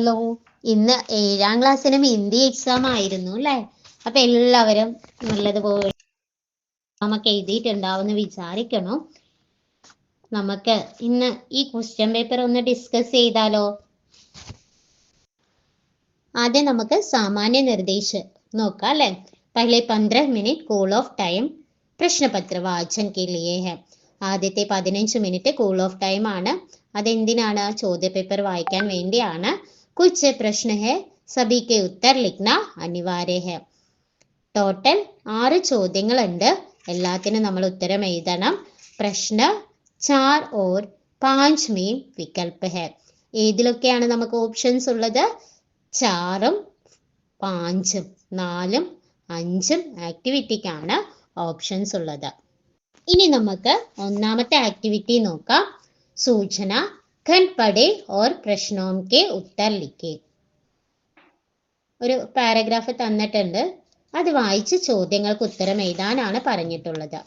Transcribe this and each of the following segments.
Hello ഇന്ന് ഏഴാം ക്ലാസ്സിനും Hindi exam ആയിരുന്നു അല്ലേ? അപ്പൊ എല്ലാവരും നല്ലതുപോലെ നമുക്ക് എഴുതിയിട്ടുണ്ടാവുമെന്ന് വിചാരിക്കണം. നമുക്ക് ഇന്ന് ഈ ക്വസ്റ്റ്യൻ പേപ്പർ ഒന്ന് ഡിസ്കസ് ചെയ്താലോ? ആദ്യം നമുക്ക് സാമാന്യ നിർദ്ദേശം നോക്കാം അല്ലെ? പഹലെ പന്ത്രണ്ട് മിനിറ്റ് കൂൾ ഓഫ് ടൈം പ്രശ്നപത്ര വാചൻ കെ ലിയേ ഹെ ആദ്യത്തെ പതിനഞ്ച് മിനിറ്റ് കൂൾ ഓഫ് ടൈം ആണ്. അതെന്തിനാണ്? ചോദ്യപേപ്പർ വായിക്കാൻ വേണ്ടിയാണ്. കുച്ച് है सभी के उत्तर लिखना अनिवार्य है। ടോട്ടൽ ആറ് ചോദ്യങ്ങളുണ്ട്. എല്ലാത്തിനും നമ്മൾ ഉത്തരം എഴുതണം. പ്രശ്ന ചാർ ഓർ പാഞ്ച് മീൻ വികൽപ്പ് ഹെ. ഏതിലൊക്കെയാണ് നമുക്ക് ഓപ്ഷൻസ് ഉള്ളത്? ചാറും പാഞ്ചും നാലും അഞ്ചും ആക്ടിവിറ്റിക്കാണ് ഓപ്ഷൻസ് ഉള്ളത്. ഇനി നമുക്ക് ഒന്നാമത്തെ ആക്ടിവിറ്റി നോക്കാം. സൂചന ഖണ്ഡ് പഠേ ഓർ പ്രശ്നോം കെ ഉത്തർ ലിഖേ ഒരു പാരഗ്രാഫ് തന്നിട്ടുണ്ട് അത് വായിച്ച് ചോദ്യങ്ങൾക്ക് ഉത്തരം എഴുതാനാണ് പറഞ്ഞിട്ടുള്ളത്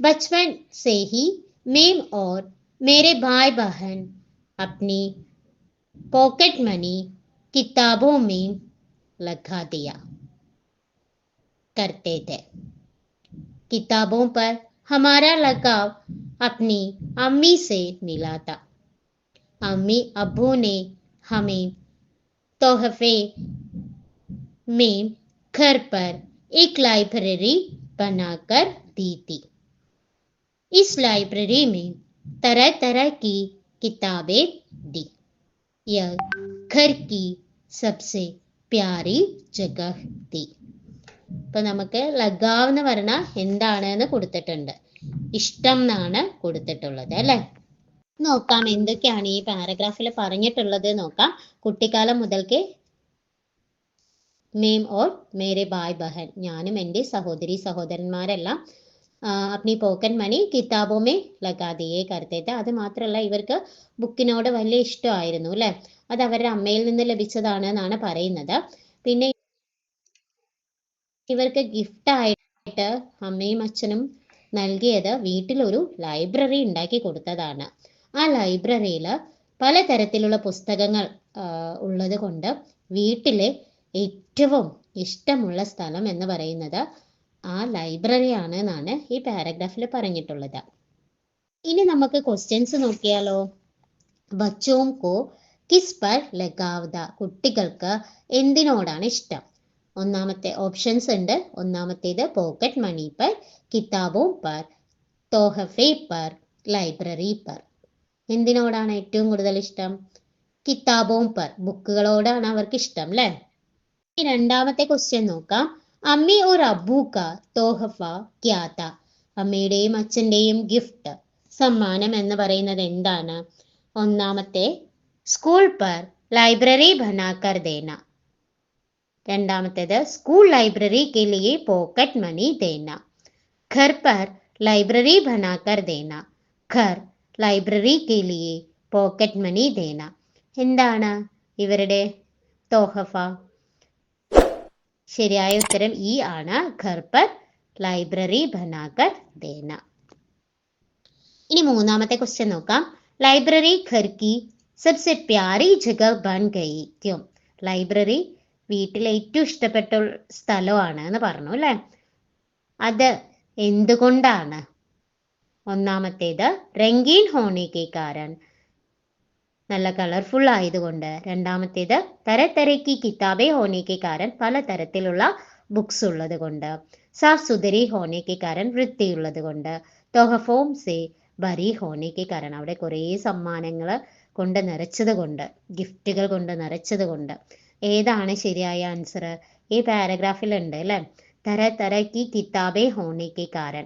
ബച്പൻ से ही मेम और मेरे भाई बहन अपनी पॉकेट मनी किताबों में लगा दिया करते थे किताबों पर हमारा लगाव अपनी अम्मी से मिला था अम्मी अब्बू ने हमें तोहफे में घर पर एक लाइब्रेरी बनाकर दी थी इस लाइब्रेरी में तरह तरह की किताबें दी यह घर की सबसे പ്യാരി ജഗഹ് തി ഇപ്പൊ നമുക്ക് ലഗാവ് എന്ന് പറഞ്ഞാൽ എന്താണ് എന്ന് കൊടുത്തിട്ടുണ്ട് ഇഷ്ടം എന്നാണ് കൊടുത്തിട്ടുള്ളത് അല്ലെ നോക്കാം. എന്തൊക്കെയാണ് ഈ പാരഗ്രാഫിൽ പറഞ്ഞിട്ടുള്ളത് നോക്കാം. കുട്ടിക്കാലം മുതൽക്കേ മേം ഓർ മേരെ ബായ് ബഹൻ ഞാനും എന്റെ സഹോദരി സഹോദരന്മാരെല്ലാം അപ്നി പോക്കൻ മണി കിതാബോമേ ലഗാതിയെ കരുത്തേത്ത് അത് മാത്രമല്ല ഇവർക്ക് ബുക്കിനോട് വലിയ ഇഷ്ടമായിരുന്നു അല്ലെ? അത് അവരുടെ അമ്മയിൽ നിന്ന് ലഭിച്ചതാണ് എന്നാണ് പറയുന്നത്. പിന്നെ ഇവർക്ക് ഗിഫ്റ്റ് ആയിട്ട് അമ്മയും അച്ഛനും നൽകിയത് വീട്ടിലൊരു ലൈബ്രറി ഉണ്ടാക്കി കൊടുത്തതാണ്. ആ ലൈബ്രറിയിൽ പലതരത്തിലുള്ള പുസ്തകങ്ങൾ ഉള്ളത് കൊണ്ട് വീട്ടിലെ ഏറ്റവും ഇഷ്ടമുള്ള സ്ഥലം എന്ന് പറയുന്നത് ആ ലൈബ്രറിയാണ് എന്നാണ് ഈ പാരഗ്രാഫിൽ പറഞ്ഞിട്ടുള്ളത്. ഇനി നമുക്ക് ക്വസ്റ്റ്യൻസ് നോക്കിയാലോ? ബച്ചോം കോ കിസ് പർ ലഗാവത കുട്ടികൾക്ക് എന്തിനോടാണ് ഇഷ്ടം? ഒന്നാമത്തെ ഓപ്ഷൻസ് ഉണ്ട്. ഒന്നാമത്തേത് പോക്കറ്റ് മണി പർ കിതാബോ പർ തോഹഫെ പർ ലൈബ്രറി പർ. എന്തിനോടാണ് ഏറ്റവും കൂടുതൽ ഇഷ്ടം? കിതാബോം പർ ബുക്കുകളോടാണ് അവർക്ക് ഇഷ്ടം അല്ലേ രണ്ടാമത്തെ ക്വസ്റ്റ്യൻ നോക്കാം. അമ്മി ഓർ അബ്ബു കാ തോഹഫ ക്യാത്ത അമ്മയുടെയും അച്ഛന്റെയും ഗിഫ്റ്റ് സമ്മാനം എന്ന് പറയുന്നത് എന്താണ്? ഒന്നാമത്തെ സ്കൂൾ പർ ലൈബ്രറി ബനാക്കർ ദേന. രണ്ടാമത്തേത് സ്കൂൾ ലൈബ്രറി കെ ലിയെ പോക്കറ്റ് മണി ദേന. ഘർ പർ ലൈബ്രറി ബനാക്കർ ദേന. ഘർ ലൈബ്രറി കെ ലിയെ പോക്കറ്റ് മണി ദേന എന്താണ് ഇവരുടെ തോഹഫ? ശരിയായ ഉത്തരം ഈ ആണ്. ഘർ ലൈബ്രറി ബനാകർ ദേന ഇനി മൂന്നാമത്തെ ക്വസ്റ്റ്യൻ നോക്കാം. ലൈബ്രറി ഖർക്കി സബ്സെ പ്യാരി ജഗ ബൻ ഗയി ക്യും. ലൈബ്രറി വീട്ടിലെ ഏറ്റവും ഇഷ്ടപ്പെട്ട സ്ഥലമാണ് എന്ന് പറഞ്ഞു അല്ലേ? അത് എന്തുകൊണ്ടാണ്? ഒന്നാമത്തേത് റംഗീൻ ഹോണിക്ക് കാരൻ നല്ല കളർഫുൾ ആയതുകൊണ്ട് രണ്ടാമത്തേത് തരത്തരക്കി കിതാബേ ഹോണിക്ക് കാരൻ പലതരത്തിലുള്ള ബുക്സ് ഉള്ളത് കൊണ്ട് സാഫ് സുതരി ഹോണിക്ക് കാരൻ വൃത്തിയുള്ളത് കൊണ്ട് തൊഹഫോം സെ ബരി ഹോണിക്ക് കാരൻ അവിടെ കുറേ സമ്മാനങ്ങൾ കൊണ്ട് നിറച്ചത് കൊണ്ട് ഗിഫ്റ്റുകൾ കൊണ്ട് നിറച്ചത് കൊണ്ട് ഏതാണ് ശരിയായ ആൻസർ ഈ പാരഗ്രാഫിൽ ഉണ്ട് അല്ലേ? തര തരക്കി കിതാബെ ഹോണിക്ക് കാരൻ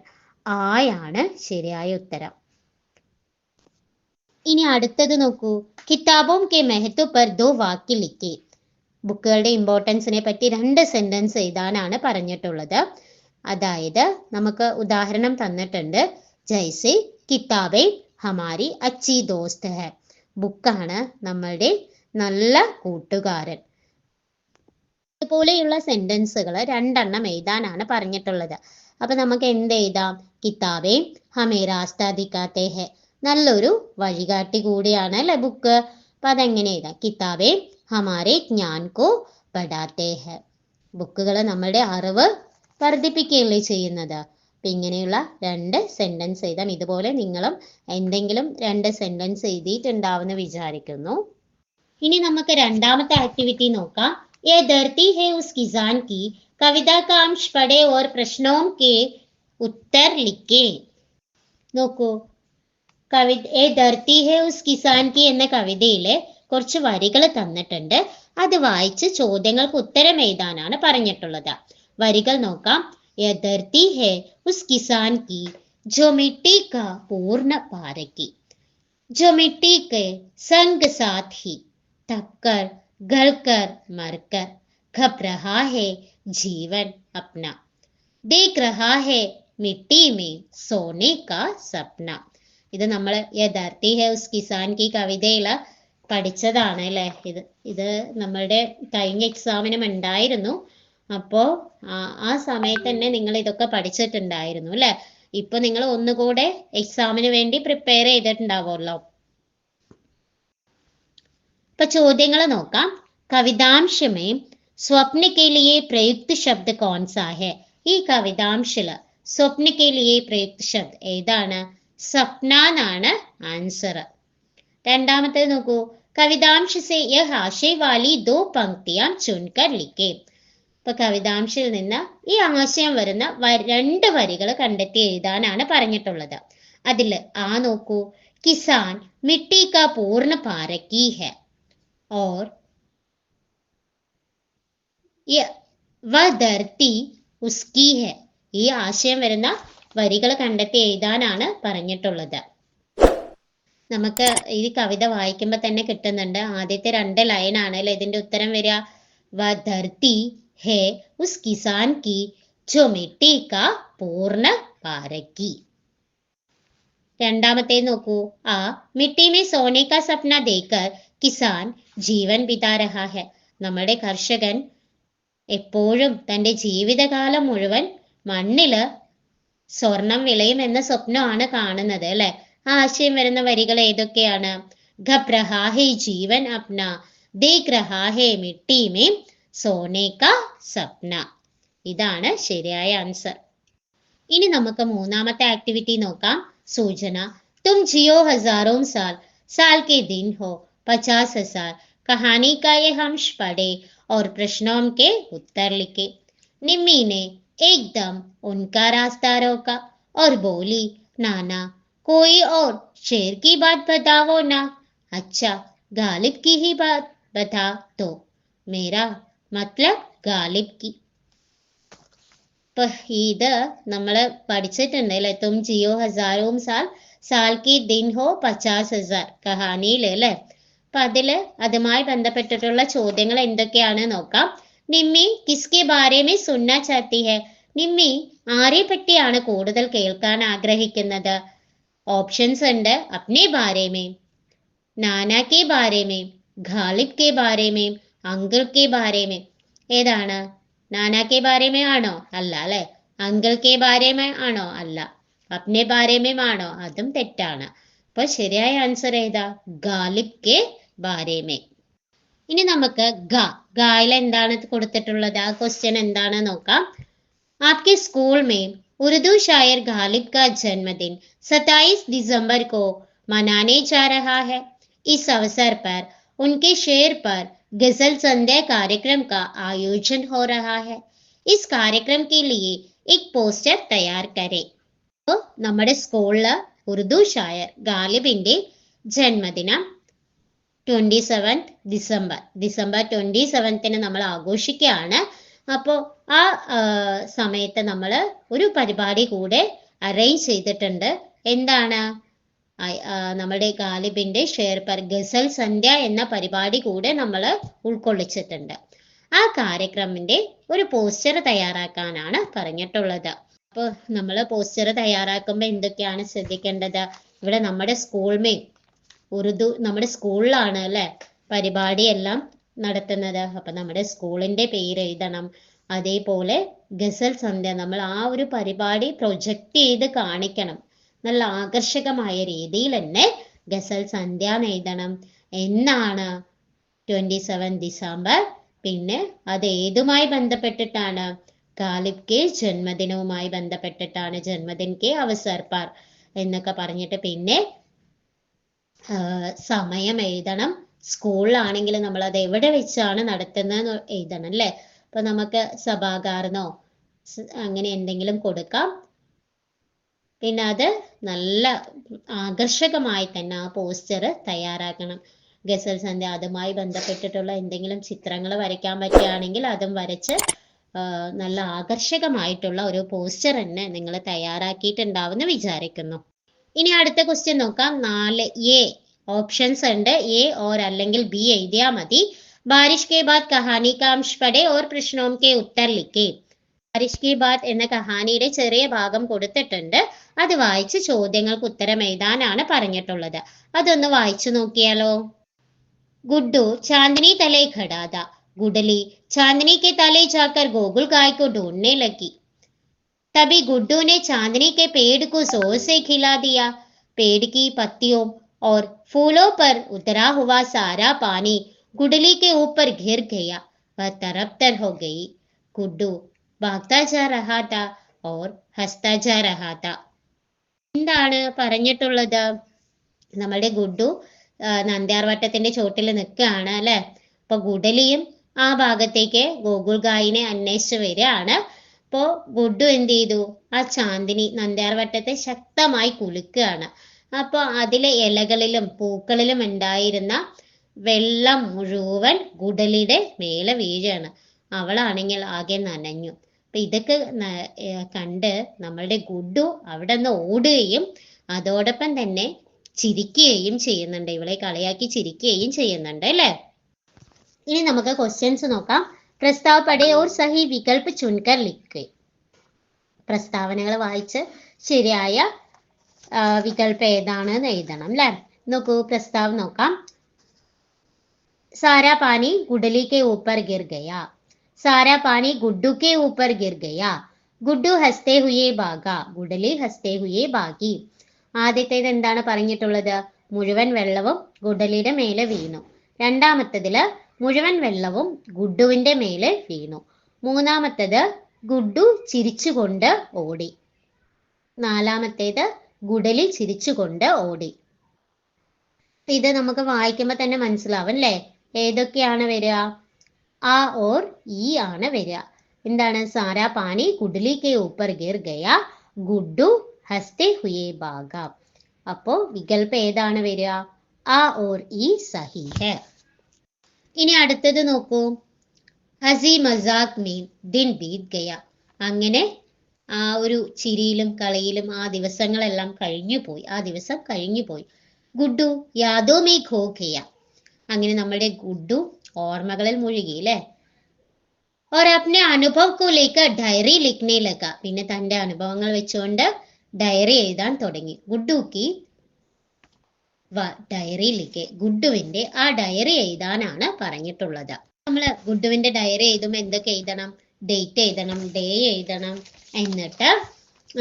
ആയാണ് ശരിയായ ഉത്തരം. ഇനി അടുത്തത് നോക്കൂ. കിതാബോം കെ മെഹത്വ പർ ദോ വാക്കി ലിക്കി. ബുക്കുകളുടെ ഇമ്പോർട്ടൻസിനെ പറ്റി രണ്ട് സെന്റൻസ് എഴുതാനാണ് പറഞ്ഞിട്ടുള്ളത്. അതായത് നമുക്ക് ഉദാഹരണം തന്നിട്ടുണ്ട്. ജയ്സെ കിതാബെ ഹമാരി അച്ചി ദോസ്ത് ഹെ. ബുക്കാണ് നമ്മളുടെ നല്ല കൂട്ടുകാരൻ. ഇതുപോലെയുള്ള സെന്റൻസുകൾ രണ്ടെണ്ണം എഴുതാനാണ് പറഞ്ഞിട്ടുള്ളത്. അപ്പൊ നമുക്ക് എന്ത് എഴുതാം കിതാബേ ഹമേ രാസ്ത ദിക്കാത്തെ ഹെ നല്ലൊരു വഴികാട്ടി കൂടിയാണ് അല്ലെ ബുക്ക് അപ്പൊ അതെങ്ങനെ എഴുതാം കിതാബേ ഹമാരെ ജ്ഞാൻ കോ പഠാത്തെ ഹെ ബുക്കുകൾ നമ്മുടെ അറിവ് വർദ്ധിപ്പിക്കുകയല്ലേ ചെയ്യുന്നത് അപ്പം ഇങ്ങനെയുള്ള രണ്ട് സെൻറ്റൻസ് എഴുതാം ഇതുപോലെ നിങ്ങളും എന്തെങ്കിലും രണ്ട് സെൻറ്റൻസ് എഴുതിയിട്ടുണ്ടാവുമെന്ന് വിചാരിക്കുന്നു ഇനി നമുക്ക് രണ്ടാമത്തെ ആക്ടിവിറ്റി നോക്കാം ये धरती है उस किसान की कविता का अंश पढ़े और प्रश्नों के उत्तर लिखे നോക്കൂ കവി ഏ ധർത്തി ഹെ ഉസ് കിസാൻ കി എന്ന കവിതയിലെ കുറച്ച് വരികൾ തന്നിട്ടുണ്ട് അത് വായിച്ച് ചോദ്യങ്ങൾക്ക് ഉത്തരം എഴുതാനാണ് പറഞ്ഞിട്ടുള്ളത് വരികൾ നോക്കാം യേ ധർത്തി ഹെ ഉസ് കിസാൻ കി जो मिट्टी का पूर्ण पारकी जो मिट्टी के संग साथ ही थककर गलकर मरकर खप रहा है जीवन अपना देख रहा है മിട്ടി മേ സോനെ കാ സപ്ന ഇത് നമ്മൾ യഥാർത്ഥി ഹെ ഉസ് കിസാൻ കി കവിതയിൽ പഠിച്ചതാണ് അല്ലേ ഇത് ഇത് നമ്മളുടെ കഴിഞ്ഞ എക്സാമിനും ഉണ്ടായിരുന്നു അപ്പോൾ ആ സമയത്ത് തന്നെ നിങ്ങൾ ഇതൊക്കെ പഠിച്ചിട്ടുണ്ടായിരുന്നു അല്ലേ ഇപ്പൊ നിങ്ങൾ ഒന്നുകൂടെ എക്സാമിന് വേണ്ടി പ്രിപ്പയർ ചെയ്തിട്ടുണ്ടാവുമല്ലോ ഇപ്പൊ ചോദ്യങ്ങൾ നോക്കാം കവിതാംശമേ സ്വപ്ന ലിയെ പ്രയുക്ത ശബ്ദ കോൺസാ ഹെ. ഈ കവിതാംശിൽ സ്വപ്ന കെ ലിയെ പ്രയുക്ത ശബ്ദ ഏതാണ്? സ്വപ്ന എന്നാണ് ആൻസർ. രണ്ടാമത്തേത് നോക്കൂ. കവിതാംശ സെ യഹ് ആശയ വാലി ദോ പങ്ക്തിയാം ചുൻകർ ലിക്കേ. ഇപ്പൊ കവിതാംശിൽ നിന്ന് ഈ ആശയം വരുന്ന രണ്ട് വരികൾ കണ്ടെത്തി എഴുതാനാണ് പറഞ്ഞിട്ടുള്ളത്. അതിൽ ആ നോക്കൂ. കിസാൻ മിട്ടി കാ പൂർണ പാരക്കി ഹെ. और യ- വ ധർത്തി ഉസ്കി ഹെ. ഈ ആശയം വരുന്ന വരികൾ കണ്ടെത്തി എഴുതാനാണ് പറഞ്ഞിട്ടുള്ളത്. നമുക്ക് ഈ കവിത വായിക്കുമ്പോൾ തന്നെ കിട്ടുന്നുണ്ട്. ആദ്യത്തെ രണ്ട് ലൈനാണ് അല്ലെ? ഇതിന്റെ ഉത്തരം വരിക. വ ധർത്തി ഹെ ഉസ് കിസാൻ കി ജോ മിട്ടി കാ പൂർണ പാരക്കി. രണ്ടാമത്തെ നോക്കൂ. ആ മിട്ടി മേ സോനെ കാ സപ്ന ദേക്കർ കിസാൻ ജീവൻ ബിതാ രഹാ ഹെ. നമ്മുടെ കർഷകൻ എപ്പോഴും തന്റെ ജീവിതകാലം മുഴുവൻ മണ്ണിൽ സ്വർണം വിളയും എന്ന സ്വപ്നമാണ് കാണുന്നത് അല്ലെ? ആ ആശയം വരുന്ന വരികൾ ഏതൊക്കെയാണ്? ഘപ്രഹാഹേ ജീവൻ അപ്ന ദേഗ്രഹാഹേ മിട്ടി സോനേക്ക സ്വപ്ന ഇതാണ് ശരിയായ ആൻസർ ഇനി നമുക്ക് മൂന്നാമത്തെ ആക്ടിവിറ്റി നോക്കാം സൂചന. തും ജിയോ ഹസാറോ സാൽ സാൽ കെ ദിൻ ഹോ പചാസ് ഹസാർ കഹാനി കാ ഹംഷ് പടേ और प्रश्नों के उत्तर लिखे निम्मी ने एकदम उनका रास्ता रोका और बोली नाना कोई और शेर की बात बताओ ना अच्छा गालिब की ही बात बता तो मेरा मतलब गालिब की ഇപ്പൊ ഇത് നമ്മൾ പഠിച്ചിട്ടുണ്ട് അല്ലെ തും ജിയോ ഹസാരോം സാൽ സാൽ കി ദിൻ ഹോ പച്ചാസ് ഹസാർ കഹാനിയിൽ അല്ലെ അപ്പൊ അതിൽ അതുമായി ബന്ധപ്പെട്ടിട്ടുള്ള ചോദ്യങ്ങൾ എന്തൊക്കെയാണ് നോക്കാം. നിമ്മി കിസ്കെ ബാരേമേ സുന്ന ചാത്തി ഹെ. നിമ്മി ആരെ പറ്റിയാണ് കൂടുതൽ കേൾക്കാൻ ആഗ്രഹിക്കുന്നത്? ഓപ്ഷൻസ് ഉണ്ട്. അപ്നെ ബാരേമേ നാനാ കെ ബാരേമേ ഖാലിബ് കെ ബാരേമേ അങ്കിൾ കെ ബാരേമേ ഏതാണ്? നാനാ കെ ബാരേമേ ആണോ? അല്ല അല്ലെ? അങ്കിൾ കെ ബാരേമേ ആണോ? അല്ല. അപ്നെ ബാരേമേ ആണോ? അതും തെറ്റാണ്. അപ്പൊ ശരിയായ ആൻസർ ഏതാ? ഗാലിബ് കെ ബാരേമേ ഇനി നമുക്ക് ഗ ഗായിൽ എന്താണ് കൊടുത്തിട്ടുള്ളത് ആ ക്വസ്റ്റ്യൻ എന്താണ് നോക്കാം आपके स्कूल में उर्दू शायर गालिब का जन्मदिन 27 दिसंबर को मनाने जा रहा है इस अवसर पर उनके शेर पर गजल संध्या कार्यक्रम का आयोजन हो रहा है इस कार्यक्रम के लिए एक पोस्टर तैयार करें അപ്പോൾ നമ്മുടെ സ്കൂളില് ഉറുദു ഷായർ ഗാലിബിന്റെ ജന്മദിനം twenty seventh December December twenty സെവൻത്തിന് നമ്മൾ ആഘോഷിക്കുകയാണ്. അപ്പോൾ ആ സമയത്ത് നമ്മൾ ഒരു പരിപാടി കൂടെ അറേഞ്ച് ചെയ്തിട്ടുണ്ട്. എന്താണ്? നമ്മുടെ ഗാലിബിന്റെ ഷെയർ പർ ഗസൽ സന്ധ്യ എന്ന പരിപാടി കൂടെ നമ്മൾ ഉൾക്കൊള്ളിച്ചിട്ടുണ്ട്. ആ കാര്യക്രമിന്റെ ഒരു പോസ്റ്റർ തയ്യാറാക്കാനാണ് പറഞ്ഞിട്ടുള്ളത്. അപ്പോൾ നമ്മൾ പോസ്റ്റർ തയ്യാറാക്കുമ്പോൾ എന്തൊക്കെയാണ് ശ്രദ്ധിക്കേണ്ടത്? ഇവിടെ നമ്മുടെ സ്കൂൾമേ ഉറുദു നമ്മുടെ സ്കൂളിലാണ് അല്ലെ? പരിപാടിയെല്ലാം നടത്തുന്നത്. അപ്പൊ നമ്മുടെ സ്കൂളിന്റെ പേര് എഴുതണം. അതേപോലെ ഗസൽ സന്ധ്യ നമ്മൾ ആ ഒരു പരിപാടി പ്രൊജക്റ്റ് ചെയ്ത് കാണിക്കണം. നല്ല ആകർഷകമായ രീതിയിൽ തന്നെ ഗസൽ സന്ധ്യ എഴുതണം. എന്നാണ് ട്വന്റി സെവൻ ഡിസംബർ. പിന്നെ അത് ഏതുമായി ബന്ധപ്പെട്ടിട്ടാണ്? ഗാലിബ് കെ ജന്മദിനവുമായി ബന്ധപ്പെട്ടിട്ടാണ് ജന്മദിൻ കെ അവസർപ്പാർ എന്നൊക്കെ പറഞ്ഞിട്ട് പിന്നെ സമയം എഴുതണം സ്കൂളിലാണെങ്കിൽ നമ്മൾ അത് എവിടെ വെച്ചാണ് നടത്തുന്നത് എഴുതണം അല്ലേ? അപ്പൊ നമുക്ക് സഭാകാരനോ അങ്ങനെ എന്തെങ്കിലും കൊടുക്കാം. പിന്നെ അത് നല്ല ആകർഷകമായി തന്നെ ആ പോസ്റ്റർ തയ്യാറാക്കണം. ഗസൽ സന്ധ്യ അതുമായി ബന്ധപ്പെട്ടിട്ടുള്ള എന്തെങ്കിലും ചിത്രങ്ങൾ വരയ്ക്കാൻ പറ്റുകയാണെങ്കിൽ അതും വരച്ച് നല്ല ആകർഷകമായിട്ടുള്ള ഒരു പോസ്റ്റർ തന്നെ നിങ്ങൾ തയ്യാറാക്കിയിട്ടുണ്ടാവുമെന്ന് വിചാരിക്കുന്നു. ഇനി അടുത്ത ക്വസ്റ്റ്യൻ നോക്കാം നാല് എ ഓപ്ഷൻസ് ഉണ്ട് എ ഓർ അല്ലെങ്കിൽ ബി എഴുതിയാൽ മതി ബാരിഷ് കെ ബാദ് കഹാനി കാ അംശ് പഠേ ഓർ പ്രശ്നോം കെ ഉത്തർ ലിഖേ ബാരിഷ് കി ബാത് എന്ന കഹാനിയുടെ ചെറിയ ഭാഗം കൊടുത്തിട്ടുണ്ട് അത് വായിച്ച് ചോദ്യങ്ങൾക്ക് ഉത്തരം എഴുതാനാണ് പറഞ്ഞിട്ടുള്ളത് അതൊന്ന് വായിച്ചു നോക്കിയാലോ गुड्डू चांदनी तले खड़ा था गुडली चांदनी के तले जाकर गोकुल गाय को ढूंढने लगी तभी गुड्डू ने चांदनी के पेड़ को जोर से खिला दिया पेड़ की पत्तियों और फूलों पर उतरा हुआ सारा पानी गुडली के ऊपर गिर गया वह तरबतर हो गई गुड्डू भागता जा रहा था और हंसता जा रहा था എന്താണ് പറഞ്ഞിട്ടുള്ളത് നമ്മളുടെ ഗുഡു ആ, നന്ദ്യാർവട്ടത്തിന്റെ ചോട്ടിൽ നിൽക്കുകയാണ് അല്ലെ അപ്പൊ ഗുഡലിയും ആ ഭാഗത്തേക്ക് ഗോകുൽ ഗായിനെ അന്വേഷിച്ച് വരികയാണ് അപ്പോ ഗുഡു എന്ത് ചെയ്തു ആ ചാന്ദിനി നന്ദ്യാർവട്ടത്തെ ശക്തമായി കുലുക്കുകയാണ്. അപ്പൊ അതിലെ ഇലകളിലും പൂക്കളിലും ഉണ്ടായിരുന്ന വെള്ളം മുഴുവൻ ഗുഡലിയുടെ മേലെ വീഴാണ് അവളാണെങ്കിൽ ആകെ നനഞ്ഞു. അപ്പൊ ഇതൊക്കെ കണ്ട് നമ്മളുടെ ഗുഡു അവിടെ നിന്ന് ഓടുകയും അതോടൊപ്പം തന്നെ ചിരിക്കുകയും ചെയ്യുന്നുണ്ട്. ഇവളെ കളിയാക്കി ചിരിക്കുകയും ചെയ്യുന്നുണ്ട് അല്ലേ? ഇനി നമുക്ക് ക്വസ്റ്റ്യൻസ് നോക്കാം. പ്രസ്താവ് പടേ ഓർ സഹി വികൽപ്പ് ചുൻകർ ലിഖ് പ്രസ്താവനകൾ വായിച്ച് ശരിയായ ആ, വികൽപ്പ് ഏതാണെന്ന് എഴുതണം അല്ലേ നോക്കൂ പ്രസ്താവ് നോക്കാം सारा पानी गुडली के ऊपर गिर गया सारा पानी गुड्डू के ऊपर गिर गया ഗുഡു ഹസ്തേ ഹുയേ ഭാഗ ഗുഡലി ഹസ്തേ ഹുയേ ഭാഗി ആദ്യത്തേത് എന്താണ് പറഞ്ഞിട്ടുള്ളത് മുഴുവൻ വെള്ളവും ഗുഡലിയുടെ മേലെ വീണു രണ്ടാമത്തതില് മുഴുവൻ വെള്ളവും ഗുഡുവിന്റെ മേലെ വീണു. മൂന്നാമത്തേത് ഗുഡു ചിരിച്ചുകൊണ്ട് ഓടി. നാലാമത്തേത് ഗുഡലി ചിരിച്ചുകൊണ്ട് ഓടി. ഇത് നമുക്ക് വായിക്കുമ്പോൾ തന്നെ മനസ്സിലാവും അല്ലേ ഏതൊക്കെയാണ് വരിക ആ ഓർ ഈ ആണ് വരിക എന്താണ്? സാരാ പാനി കുഡലി കെ ഊപ്പർ ഗിർ ഗയ ഗുഡു ഹസ്തെ ഹുയേ ബാഗ അപ്പോ വികൽപ്പ് ഏതാണ് വരിക ആ ഓർ ഈ സഹി ഹെ. ഇനി അടുത്തത് നോക്കൂ. ഹസി മസാഖ് മീൻ ദിൻ ബീത് ഗയ. അങ്ങനെ ആ ഒരു ചിരിയിലും കളിയിലും ആ ദിവസങ്ങളെല്ലാം കഴിഞ്ഞു പോയി. ആ ദിവസം കഴിഞ്ഞു പോയി. ഗുഡു യാദോ മേ ഖോ ഗയ അങ്ങനെ നമ്മുടെ ഗുഡു ഓർമ്മകളിൽ മുഴുകി അല്ലേ? ഒരപ്നെ അനുഭവ കൂലേക്ക് ഡയറി ലിഖ്നയിലൊക്കെ പിന്നെ തന്റെ അനുഭവങ്ങൾ വെച്ചുകൊണ്ട് ഡയറി എഴുതാൻ തുടങ്ങി. ഗുഡുക്ക് ഡയറി ലിഖെ ഗുഡുവിന്റെ ആ ഡയറി എഴുതാനാണ് പറഞ്ഞിട്ടുള്ളത്. നമ്മൾ ഗുഡുവിന്റെ ഡയറി എഴുതുമ്പോൾ എന്തൊക്കെ എഴുതണം? ഡേറ്റ് എഴുതണം ഡേ എഴുതണം എന്നിട്ട്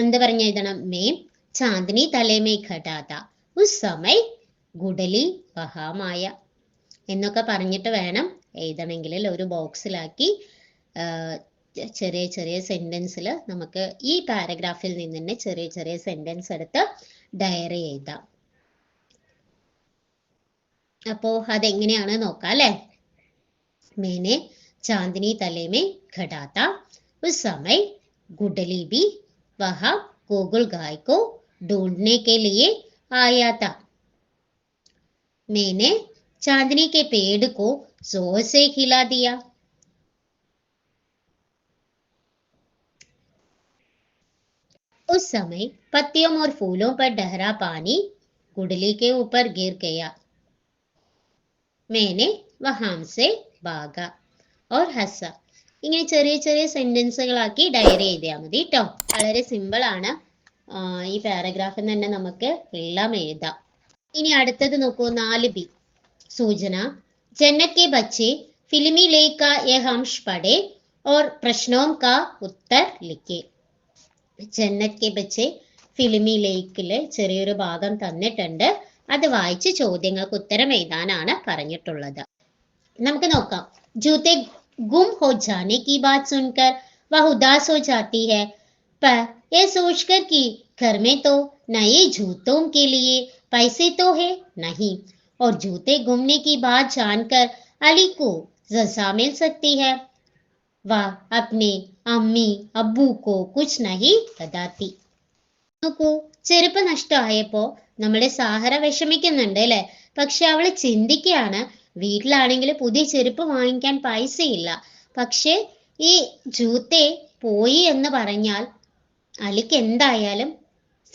എന്ത് പറഞ്ഞ് എഴുതണം? മേം ചാന്ദിനി തലേമേ ഘടാത ഉസമയ് ഗുഡലി വഹാമായ എന്നൊക്കെ പറഞ്ഞിട്ട് വേണം എഴുതണമെങ്കിൽ ഒരു ബോക്സിലാക്കി ചെറിയ ചെറിയ സെന്റൻസിൽ നമുക്ക് ഈ പാരഗ്രാഫിൽ നിന്ന് തന്നെ ചെറിയ ചെറിയ സെന്റൻസ് എടുത്ത് ഡയറി എഴുതാം. അപ്പോ അതെങ്ങനെയാണ് നോക്കാം അല്ലെ मैंने चांदनी तले में घटा था उस समय गुडली भी वहां गोकुल गाय को ढूंढने के लिए आया था मैंने चांदनी के पेड़ को जोर से खिला दिया उस समय पत्तियों और फूलों पर डहरा पानी गुडली के ऊपर गिर गया മേനെ വഹാംസെ ബാഗ. ഓർ ഹസ. ഇങ്ങനെ ചെറിയ ചെറിയ സെന്റൻസുകളാക്കി ഡയറി എഴുതിയാൽ മതി കേട്ടോ വളരെ സിമ്പിൾ ആണ്. ഈ പാരഗ്രാഫിൽ തന്നെ നമുക്ക് എല്ലാം എഴുതാം. ഇനി അടുത്തത് നോക്കൂ നാല് ബി. സൂചന. ജനക്കെ ബച്ചെ ഫിലിമിലേക്ക എ ഹംഷ് പടേ ഓർ പ്രശ്നവും ക ഉത്തർ ലിക്കെ ജനക്കെ ബച്ചെ ഫിലിമി ലേക്കിൽ ചെറിയൊരു ഭാഗം തന്നിട്ടുണ്ട്. അത് വായിച്ച് ചോദ്യങ്ങൾക്ക് ഉത്തരം എഴുതാനാണ് പറഞ്ഞിട്ടുള്ളത് നമുക്ക് നോക്കാം जूते गुम हो जाने की बात सुनकर वह उदास हो जाती है पर यह सोचकर कि घर में तो नए जूतों के लिए पैसे तो है नहीं और जूते घूमने की बात जानकर अली को सजा मिल सकती है वह अपने अम्मी अब्बू को कुछ नहीं बताती നോക്കൂ ചെരുപ്പ് നഷ്ടമായപ്പോ നമ്മുടെ സാഹറ വിഷമിക്കുന്നുണ്ട് അല്ലെ? പക്ഷെ അവൾ ചിന്തിക്കുകയാണ് വീട്ടിലാണെങ്കിൽ പുതിയ ചെരുപ്പ് വാങ്ങിക്കാൻ പൈസയില്ല. പക്ഷേ ഈ ജൂത്തെ പോയി എന്ന് പറഞ്ഞാൽ അലിക്ക് എന്തായാലും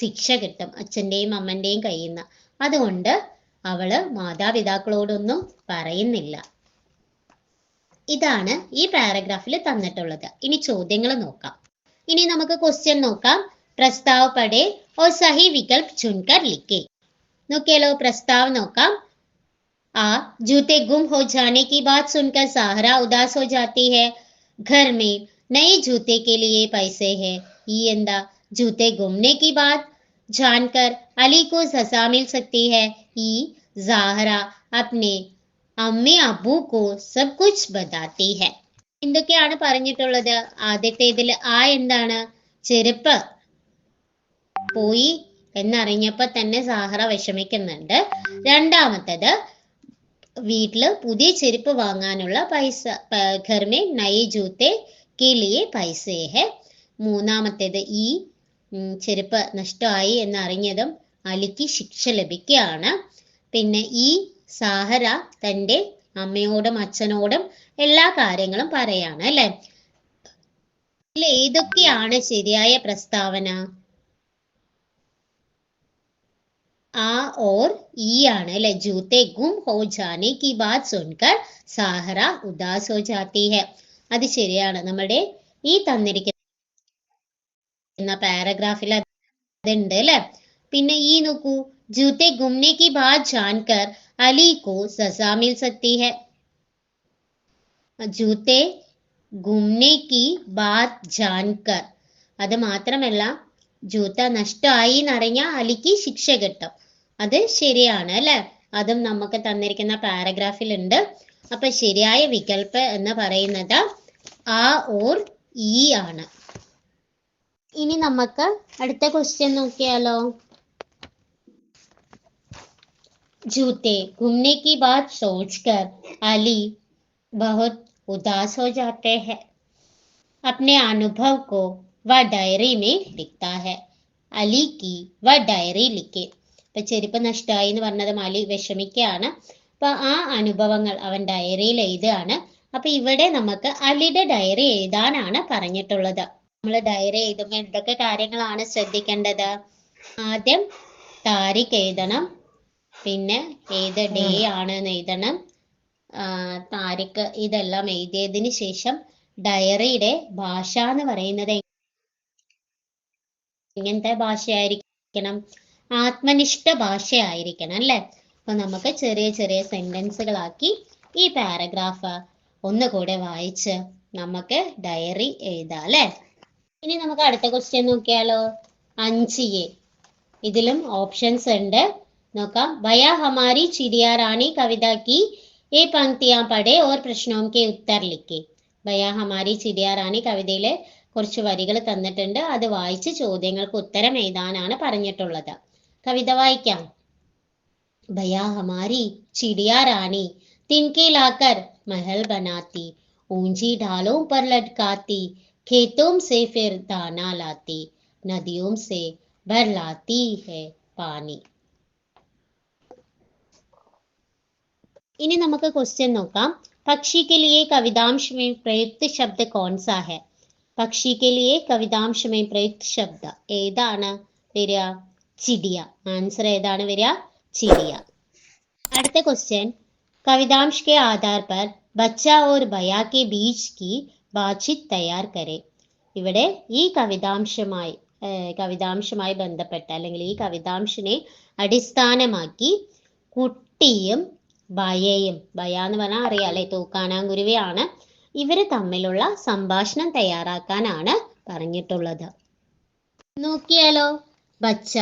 ശിക്ഷ കിട്ടും അച്ഛന്റെയും അമ്മന്റെയും കയ്യിൽ നിന്ന്. അതുകൊണ്ട് അവൾ മാതാപിതാക്കളോടൊന്നും പറയുന്നില്ല. ഇതാണ് ഈ പാരഗ്രാഫിൽ തന്നിട്ടുള്ളത്. ഇനി ചോദ്യങ്ങൾ നോക്കാം. ഇനി നമുക്ക് ക്വസ്റ്റ്യൻ നോക്കാം. പ്രസ്താവ പടേ ഓർ സഹി വികൽപ് ചുൻകർ ലിഖേ നോക്കിയാലോ പ്രസ്താവ് നോക്കാം आ जूते गुम हो जाने की बात सुनकर साहरा उदास हो जाती है घर में नए जूते के लिए पैसे है ഈ എന്താ जूते घूमने की बात जानकर अली को सजा मिल सकती है ഈ സാഹറ अपने അമ്മ അബു കോ സബ് കുച്ച് ബതാത്തി ഹെ എന്തൊക്കെയാണ് പറഞ്ഞിട്ടുള്ളത് ആദ്യത്തെ ഇതിൽ ആ എന്താണ് ചെരുപ്പ് പോയി എന്നറിഞ്ഞപ്പോ തന്നെ സാഹറ വിഷമിക്കുന്നുണ്ട്. രണ്ടാമത്തത് വീട്ടിൽ പുതിയ ചെരുപ്പ് വാങ്ങാനുള്ള പൈസ ഘർമേ നയെ ജൂത്തെ കിളിയെ ലിയെ പൈസേ മൂന്നാമത്തേത് ഈ ചെരുപ്പ് നഷ്ടമായി എന്നറിഞ്ഞതും അലിക്ക് ശിക്ഷ ലഭിക്കുകയാണ്. പിന്നെ ഈ സാഹര തന്റെ അമ്മയോടും അച്ഛനോടും എല്ലാ കാര്യങ്ങളും പറയാണ് അല്ലെ? ഇതിൽ ഏതൊക്കെയാണ് ശരിയായ പ്രസ്താവന? ആ ഓർ ഈ ആണ് അല്ലെ ജൂത്തെ ഗും ഹോ ജാനെ കി ബാത് സുൻകർ സാഹറ ഉദാസ് ഹോ ജാത്തി ഹെ അത് ശരിയാണ്. നമ്മുടെ ഈ തന്നിരിക്കുന്ന പാരഗ്രാഫിൽ അതുണ്ട് അല്ലെ? പിന്നെ ഈ നോക്കൂ. ജൂത്തെ ഗുംനെ കി ബാത് ജാൻകർ അലി കോ സസാ മിൽ സക്തി ഹെ ജൂത്തെ ഗുംനെ കി ബാത് ജാൻകർ. അത് മാത്രമല്ല ജൂത്ത നഷ്ടമായി എന്നറിഞ്ഞ അലിക്ക് ശിക്ഷ കിട്ടും. അത് ശരിയാണ് അല്ലെ അതും നമുക്ക് തന്നിരിക്കുന്ന പാരഗ്രാഫിൽ ഉണ്ട് അപ്പൊ ശരിയായ വികൽപ്പ് എന്ന് പറയുന്നത് ആ ഓർ ഈ ആണ് ഇനി നമുക്ക് അടുത്ത ക്വസ്റ്റ്യൻ നോക്കിയാലോ जूते घूमने की बात सोचकर अली बहुत उदास हो जाते हैं अपने अनुभव को वह डायरी में लिखता है അലി കി വ ഡയറി ലിക്കെ ഇപ്പൊ ചെരുപ്പ് നഷ്ടമായി എന്ന് പറഞ്ഞത് മാലി വിഷമിക്കുകയാണ് അപ്പൊ ആ അനുഭവങ്ങൾ അവൻ ഡയറിയിൽ എഴുതുകയാണ്. അപ്പൊ ഇവിടെ നമുക്ക് അലിയുടെ ഡയറി എഴുതാനാണ് പറഞ്ഞിട്ടുള്ളത്. നമ്മൾ ഡയറി എഴുതുമ്പോൾ എന്തൊക്കെ കാര്യങ്ങളാണ് ശ്രദ്ധിക്കേണ്ടത്? ആദ്യം താരിഖ് എഴുതണം. പിന്നെ ഏത് ഡേ ആണ് എന്ന് എഴുതണം. ആ, താരിഖ് ഇതെല്ലാം എഴുതിയതിന് ശേഷം ഡയറിയുടെ ഭാഷ എന്ന് പറയുന്നത് എങ്ങനത്തെ ഭാഷയായിരിക്കണം? ആത്മനിഷ്ഠ ഭാഷയായിരിക്കണം അല്ലെ? അപ്പൊ നമുക്ക് ചെറിയ ചെറിയ സെന്റൻസുകളാക്കി ഈ പാരഗ്രാഫ് ഒന്നുകൂടെ വായിച്ച് നമുക്ക് ഡയറി എഴുതാം അല്ലെ? ഇനി നമുക്ക് അടുത്ത ക്വസ്റ്റ്യൻ നോക്കിയാലോ. അഞ്ച് എ ഇതിലും ഓപ്ഷൻസ് ഉണ്ട്. നോക്കാം. ഭയ ഹമാരി ചിടിയ റാണി കവിത കി ഈ പങ്ക്തിയാ പടേ ഓർ പ്രശ്നവും കെ ഉത്തർ ലിക്കെ. ഭയ ഹമാരി ചിടിയ റാണി കവിതയിലെ കുറച്ച് വരികൾ തന്നിട്ടുണ്ട്. അത് വായിച്ച് ചോദ്യങ്ങൾക്ക് ഉത്തരം എഴുതാനാണ് പറഞ്ഞിട്ടുള്ളത്. കവിത വായിക്കാം भैया हमारी चिड़िया रानी तिनके लाकर महल बनाती ऊंची ढालों पर लटकाती खेतों से फिर दाना लाती नदियों से भर लाती है पानी इन्हें നമുക്ക് क्वेश्चन നോക്കാം पक्षी के लिए कवितांश में प्रयुक्त शब्द कौन सा है പക്ഷി के लिए കവിതാംശ में प्रयुक्त शब्द ഏതാണ് വരിക ചിടിയ ആൻസർ ഏതാണ് വരിക ചിടിയ അടുത്ത ക്വസ്റ്റ്യൻ कवितांश के आधार पर बच्चा और भैया के बीच की बातचीत तैयार करें ഇവിടെ ഈ കവിതാംശമായി ഏർ കവിതാംശമായി ബന്ധപ്പെട്ട അല്ലെങ്കിൽ ഈ കവിതാംശിനെ അടിസ്ഥാനമാക്കി കുട്ടിയും ഭയയും ഭയ എന്ന് പറഞ്ഞാൽ അറിയാം അല്ലെ തൂക്കാനാങ്കുരുവിയാണ് ഇവര് തമ്മിലുള്ള സംഭാഷണം തയ്യാറാക്കാനാണ് പറഞ്ഞിട്ടുള്ളത് നോക്കിയാലോ ബച്ച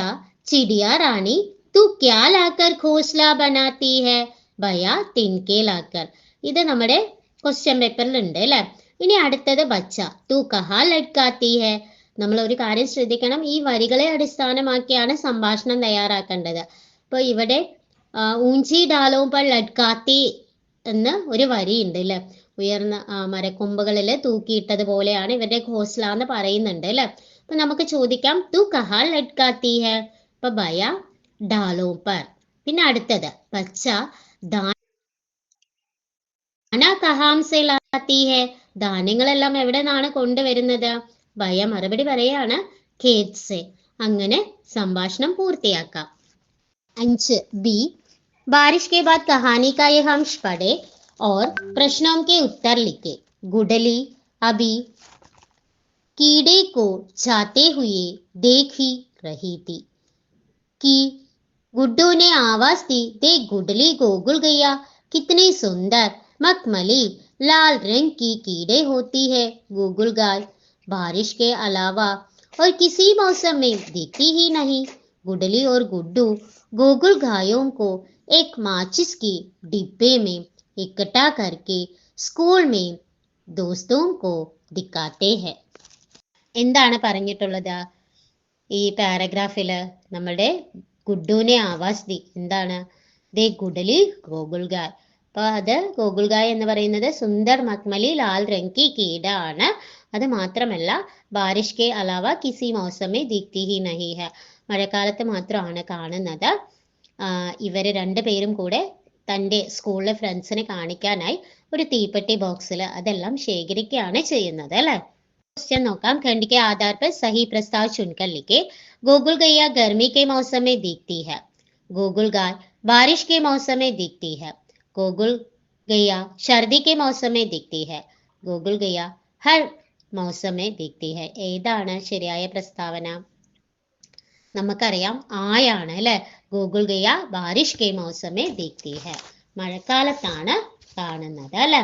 ചിടിയ റാണി तू क्या लाकर घोंसला बनाती है भैया तिनके लाकर ഇത് നമ്മുടെ ക്വസ്റ്റ്യൻ പേപ്പറിൽ ഉണ്ട് അല്ലേ ഇനി അടുത്തത് ബച്ച തൂ കഹാ ലഡ്കാത്തി ഹെ നമ്മൾ ഒരു കാര്യം ശ്രദ്ധിക്കണം ഈ വരികളെ അടിസ്ഥാനമാക്കിയാണ് സംഭാഷണം തയ്യാറാക്കേണ്ടത് അപ്പോൾ ഇവിടെ ആ, ഊഞ്ചി ഡാലോ പർ ലഡ്കാത്തി എന്ന് ഒരു വരിയുണ്ട് അല്ലേ ഉയർന്ന ആ, മരക്കൊമ്പുകളിൽ തൂക്കിയിട്ടതുപോലെയാണ് ഇവരുടെ ഘോസ്ല എന്ന് പറയുന്നുണ്ട് അല്ലേ അപ്പൊ നമുക്ക് ചോദിക്കാം തു കഹാ ലഡ്കാത്തി ഹെ അപ്പൊ ഭയ ഡാലോ പർ പിന്നെ അടുത്തത് ബച്ച ദാന കഹാം സെ ലാത്തി ഹെ ധാന്യങ്ങളെല്ലാം എവിടെ നിന്നാണ് കൊണ്ടുവരുന്നത് ഭയ മറുപടി പറയാണ് ഖേത് സെ അങ്ങനെ സംഭാഷണം പൂർത്തിയാക്കാം അഞ്ച് ബി बारिश के बाद कहानी का यह अंश पढ़े और प्रश्नों के उत्तर लिखे गुडली अभी कीड़े को जाते हुए देख ही रही थी कि गुड्डू ने आवाज दी देख गुडली गोगुल गया कितनी सुंदर मखमली लाल रंग की कीड़े होती है गोगुल गाय बारिश के अलावा और किसी मौसम में दिखती ही नहीं गुडली और गुड्डू गोगुल गायों को एक माचिस की डिब्बे में इकट्ठा करके സ്കൂൾ में दोस्तों को दिखाते हैं എന്താണ് പറഞ്ഞിട്ടുള്ളത് ഈ പാരഗ്രാഫിൽ നമ്മുടെ ഗുഡുവിനെ ആവാസ് ദി. എന്താണ്? ദേ ഗുഡലി ഗോകുൽഗായ് അപ്പൊ അത് ഗോകുൽഗായ് എന്ന് പറയുന്നത് സുന്ദർ മക്മലി ലാൽ രംഗി കീട ആണ് അത് മാത്രമല്ല ബാരിഷ് കെ അലാവ കിസി മൗസമേ ദീപ്തി ഹി നഹി ഹ. മഴക്കാലത്ത് മാത്രമാണ് കാണുന്നത്. ഇവർ രണ്ടുപേരും കൂടെ തന്റെ സ്കൂളിലെ ഫ്രണ്ട്സിനെ കാണിക്കാനായി ഒരു തീപ്പെട്ടി ബോക്സിൽ അതെല്ലാം ശേഖരിക്കുകയാണ് ചെയ്യുന്നത് അല്ലെ? क्वेश्चन നോക്കാം खंड के आधार पर सही प्रस्ताव चुनकर लिखे गोकुल गैया गर्मी के मौसम में दिखती है गोकुल गाय बारिश के मौसम में दिखती है गोकुल गैया सर्दी के मौसम में दिखती है गोकुल गैया हर मौसम में दिखती है ഏതാണ് ശരിയായ പ്രസ്താവന നമുക്കറിയാം ആയാണ് അല്ലെ ഗൂഗിൾ ഗയ ബാരിഷ് കെ മൗസമേ ദിക്തി ഹെ മഴക്കാലത്താണ് കാണുന്നത് അല്ലെ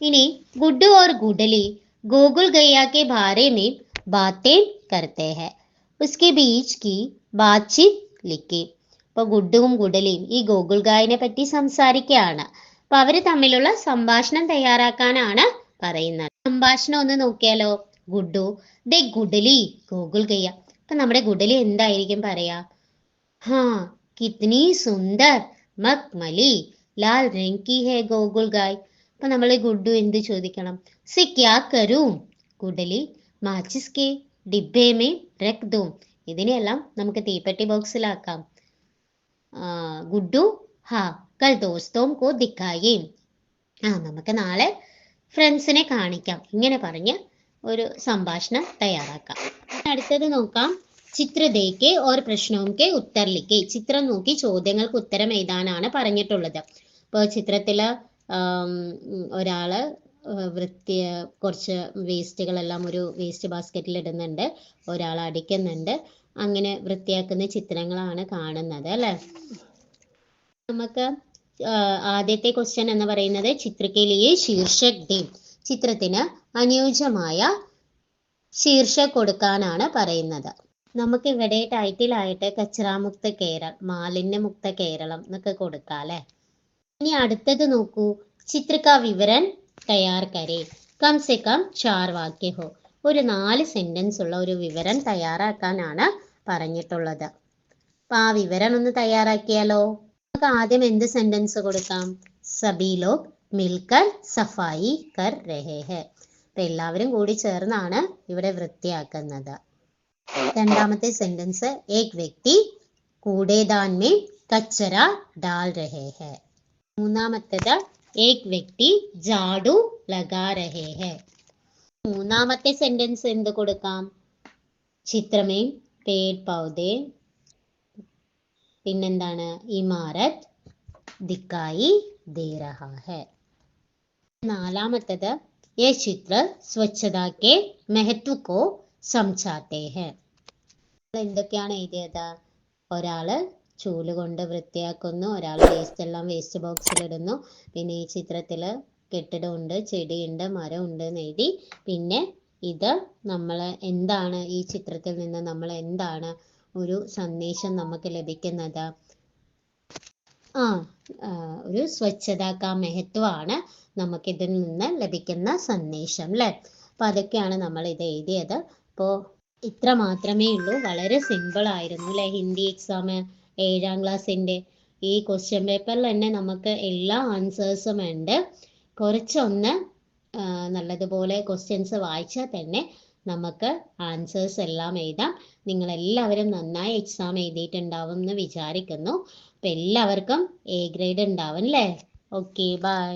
ഇനി ഗുഡു ഓർ ഗുഡലി ഗോകുൽ ഗയ്യ के बारे में बातें करते हैं उसके बीच की बातचीत लिखी അപ്പൊ ഗുഡുവും ഗുഡലിയും ഈ ഗോകുൽ ഗായിനെ പറ്റി സംസാരിക്കുകയാണ് അപ്പൊ അവര് തമ്മിലുള്ള സംഭാഷണം തയ്യാറാക്കാനാണ് പറയുന്നത് സംഭാഷണം ഒന്ന് നോക്കിയാലോ ഗുഡു ദേ ഗുഡലി ഗോകുൽ ഗയ്യ അപ്പൊ നമ്മുടെ ഗുഡലി എന്തായിരിക്കും പറയാ ഹാ കിത്നി സുന്ദർ മക്മലി ലാൽ രംഗ് കി ഹേ ഗോകുൽ ഗായ് അപ്പൊ നമ്മൾ ഗുഡു എന്ത് ചോദിക്കണം? സെ കരൂം ഗുഡലി മാച്ചിസ് കെ ഡിബ്ബേ മേ രഖ് ദൂം ഇതിനെല്ലാം നമുക്ക് തീപ്പെട്ടി ബോക്സിലാക്കാം ഗുഡു ഹാ കൽ ദോസ്തോം കോ ദിക്കായേ ആ നമുക്ക് നാളെ ഫ്രണ്ട്സിനെ കാണിക്കാം. ഇങ്ങനെ പറഞ്ഞ് ഒരു സംഭാഷണം തയ്യാറാക്കാം. അടുത്തത് നോക്കാം. ചിത്രതയ്ക്ക് ഓർ പ്രശ്നവും കെ ഉത്തർ ലിക്കെ ചിത്രം നോക്കി ചോദ്യങ്ങൾക്ക് ഉത്തരം എഴുതാനാണ് പറഞ്ഞിട്ടുള്ളത്. ഇപ്പോൾ ചിത്രത്തിൽ ഒരാൾ വൃത്തി കുറച്ച് വേസ്റ്റുകളെല്ലാം ഒരു വേസ്റ്റ് ബാസ്ക്കറ്റിൽ ഇടുന്നുണ്ട്. ഒരാൾ അടിക്കുന്നുണ്ട്. അങ്ങനെ വൃത്തിയാക്കുന്ന ചിത്രങ്ങളാണ് കാണുന്നത് അല്ലെ? നമുക്ക് ആദ്യത്തെ ക്വസ്റ്റ്യൻ എന്ന് പറയുന്നത് ചിത്രക്കേലിയെ ശീർഷക് ദേ ചിത്രത്തിന് അനുയോജ്യമായ ശീർഷക് കൊടുക്കാനാണ് പറയുന്നത്. നമുക്ക് ഇവിടെ ടൈറ്റിൽ ആയിട്ട് കച്ചറാമുക്ത കേരളം മാലിന്യമുക്ത കേരളം എന്നൊക്കെ കൊടുക്കാം അല്ലെ? ഇനി അടുത്തത് നോക്കൂ. ചിത്രക വിവരൻ തയ്യാർ കരേ കം ചാർ വാക്യ ഹോ. ഒരു നാല് സെന്റൻസ് ഉള്ള ഒരു വിവരം തയ്യാറാക്കാനാണ് പറഞ്ഞിട്ടുള്ളത്. അപ്പൊ ആ വിവരണം ഒന്ന് തയ്യാറാക്കിയാലോ? നമുക്ക് ആദ്യം എന്ത് സെന്റൻസ് കൊടുക്കാം? സബി ലോഗ് മിൽക്കർ സഫായി കർ രഹേ അപ്പൊ എല്ലാവരും കൂടി ചേർന്നാണ് ഇവിടെ വൃത്തിയാക്കുന്നത്. രണ്ടാമത്തെ സെന്റൻസ് ഏക് വ്യക്തി കൂടേദാൻ മേ കച്ചറ ഡാൽ രഹേ ഹെ. മൂന്നാമത്തേത് ഏക് വ്യക്തി ജാഡു ലഗാ രഹേ ഹെ മൂന്നാമത്തെ സെന്റൻസ് എന്ത് കൊടുക്കാം ചിത്രമേ പേഡ് പൗതേ പിന്നെന്താണ് ഇമാരത് ദിക്കായി ദേ രഹാ ഹെ നാലാമത്തത് ये चित्र स्वच्छता के महत्व को समझाते हैं എന്തൊക്കെയാണ് എഴുതിയത് ഒരാള് ചൂൽ കൊണ്ട് വൃത്തിയാക്കുന്നു. ഒരാൾ വേസ്റ്റ് എല്ലാം വേസ്റ്റ് ബോക്സിൽ ഇടുന്നു. പിന്നെ ഈ ചിത്രത്തിൽ കെട്ടിടമുണ്ട് ചെടിയുണ്ട് മരമുണ്ട് എന്ന് എഴുതി പിന്നെ ഇത് നമ്മൾ എന്താണ് ഈ ചിത്രത്തിൽ നിന്ന് നമ്മൾ എന്താണ് ഒരു സന്ദേശം നമുക്ക് ലഭിക്കുന്നത്? ആ ആ, ഒരു സ്വച്ഛതാ കാ മഹത്വമാണ് നമുക്കിതിൽ നിന്ന് ലഭിക്കുന്ന സന്ദേശം അല്ലേ? അപ്പൊ അതൊക്കെയാണ് നമ്മൾ ഇത് എഴുതിയത്. അപ്പോ ഇത്ര മാത്രമേ ഉള്ളൂ. വളരെ സിമ്പിൾ ആയിരുന്നു അല്ലേ? ഹിന്ദി എക്സാം ഏഴാം ക്ലാസ്സിന്റെ ഈ ക്വസ്റ്റ്യൻ പേപ്പറിൽ തന്നെ നമുക്ക് എല്ലാ ആൻസേഴ്സും ഉണ്ട്. കുറച്ചൊന്ന് നല്ലതുപോലെ ക്വസ്റ്റ്യൻസ് വായിച്ചാൽ തന്നെ നമുക്ക് ആൻസേഴ്സ് എല്ലാം എഴുതാം. നിങ്ങൾ എല്ലാവരും നന്നായി എക്സാം എഴുതിയിട്ടുണ്ടാവും എന്ന് വിചാരിക്കുന്നു. അപ്പം എല്ലാവർക്കും എ ഗ്രേഡ് ഉണ്ടാവും അല്ലേ? Okay bye